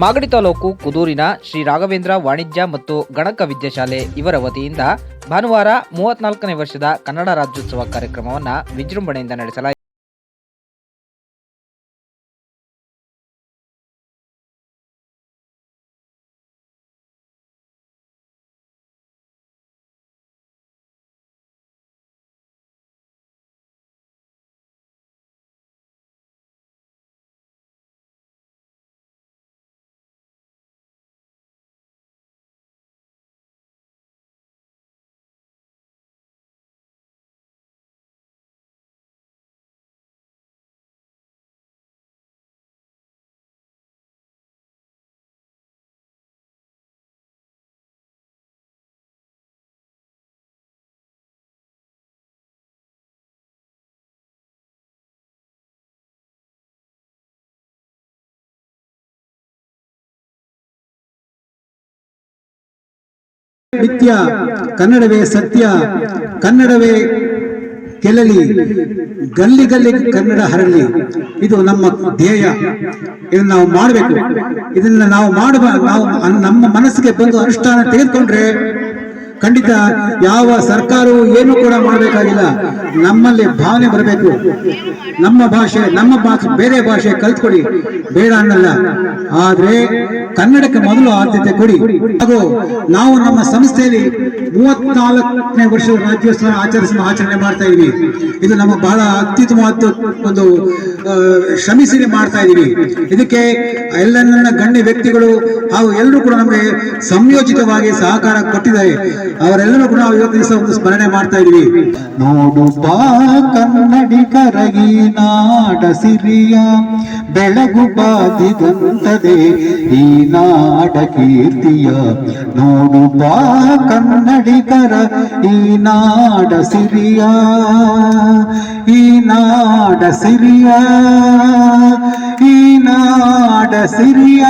ಮಾಗಡಿ ತಾಲೂಕು ಕುದೂರಿನ ಶ್ರೀ ರಾಘವೇಂದ್ರ ವಾಣಿಜ್ಯ ಮತ್ತು ಗಣಕ ವಿದ್ಯಾಶಾಲೆ ಇವರ ವತಿಯಿಂದ ಭಾನುವಾರ ಮೂವತ್ನಾಲ್ಕನೇ ವರ್ಷದ ಕನ್ನಡ ರಾಜ್ಯೋತ್ಸವ ಕಾರ್ಯಕ್ರಮವನ್ನು ವಿಜೃಂಭಣೆಯಿಂದ ನಡೆಸಲಾಯಿತು. ನಿತ್ಯ, ಕನ್ನಡವೇ ಸತ್ಯ, ಕನ್ನಡವೇ ಗೆಲ್ಲಲಿ ಗಲ್ಲಿ ಗಲ್ಲಿ ಕನ್ನಡ ಹರಳಿ ಇದು ನಮ್ಮ ಧ್ಯೇಯ. ಇದನ್ನು ನಾವು ಮಾಡಬೇಕು. ಇದನ್ನ ನಾವು ಮಾಡುವ, ನಾವು ನಮ್ಮ ಮನಸ್ಸಿಗೆ ಬಂದು ಅನುಷ್ಠಾನ ತೆಗೆದುಕೊಂಡ್ರೆ ಖಂಡಿತ ಯಾವ ಸರ್ಕಾರವು ಏನು ಕೂಡ ಮಾಡಬೇಕಾಗಿಲ್ಲ. ನಮ್ಮಲ್ಲಿ ಭಾವನೆ ಬರಬೇಕು. ನಮ್ಮ ಭಾಷೆ ನಮ್ಮ ಭಾಷೆ, ಬೇರೆ ಭಾಷೆ ಕಲ್ತ್ಕೊಡಿ ಬೇಡ ಅನ್ನಲ್ಲ. ಆದ್ರೆ ಕನ್ನಡಕ್ಕೆ ಮೊದಲು ಆದ್ಯತೆ ಕೊಡಿ. ಹಾಗೂ ನಾವು ನಮ್ಮ ಸಂಸ್ಥೆಯಲ್ಲಿ ಮೂವತ್ನಾಲ್ಕನೇ ವರ್ಷದ ರಾಜ್ಯೋತ್ಸವ ಆಚರಿಸ ಆಚರಣೆ ಮಾಡ್ತಾ ಇದೀವಿ. ಇದು ನಮ್ಮ ಬಹಳ ಅತ್ಯುತ್ತಮವಾದ ಒಂದು ಶ್ರಮಿಸಿ ಮಾಡ್ತಾ ಇದ್ದೀವಿ ಇದಕ್ಕೆ ಎಲ್ಲ ನನ್ನ ಗಣ್ಯ ವ್ಯಕ್ತಿಗಳು ಹಾಗೂ ಎಲ್ಲರೂ ಕೂಡ ನಮಗೆ ಸಂಯೋಜಿತವಾಗಿ ಸಹಕಾರ ಕೊಟ್ಟಿದ್ದಾರೆ. ಅವರೆಲ್ಲರೂ ಕೂಡ ಇವತ್ತು ದಿವಸ ಒಂದು ಸ್ಮರಣೆ ಮಾಡ್ತಾ ಇದೀವಿ. ನೋಡು ಬಾ ಕನ್ನಡಿಗರ ಈ ನಾಡ ಸಿರಿಯ, ಬೆಳಗು ಬಾದಿದಂತದೆ ಈ ನಾಡ ಕೀರ್ತಿಯ. ನೋಡು ಬಾ ಕನ್ನಡಿಗರ ಈ ನಾಡ ಸಿರಿಯ, ಈ ನಾಡ ಸಿರಿಯ, ಈ ನಾಡ ಸಿರಿಯ.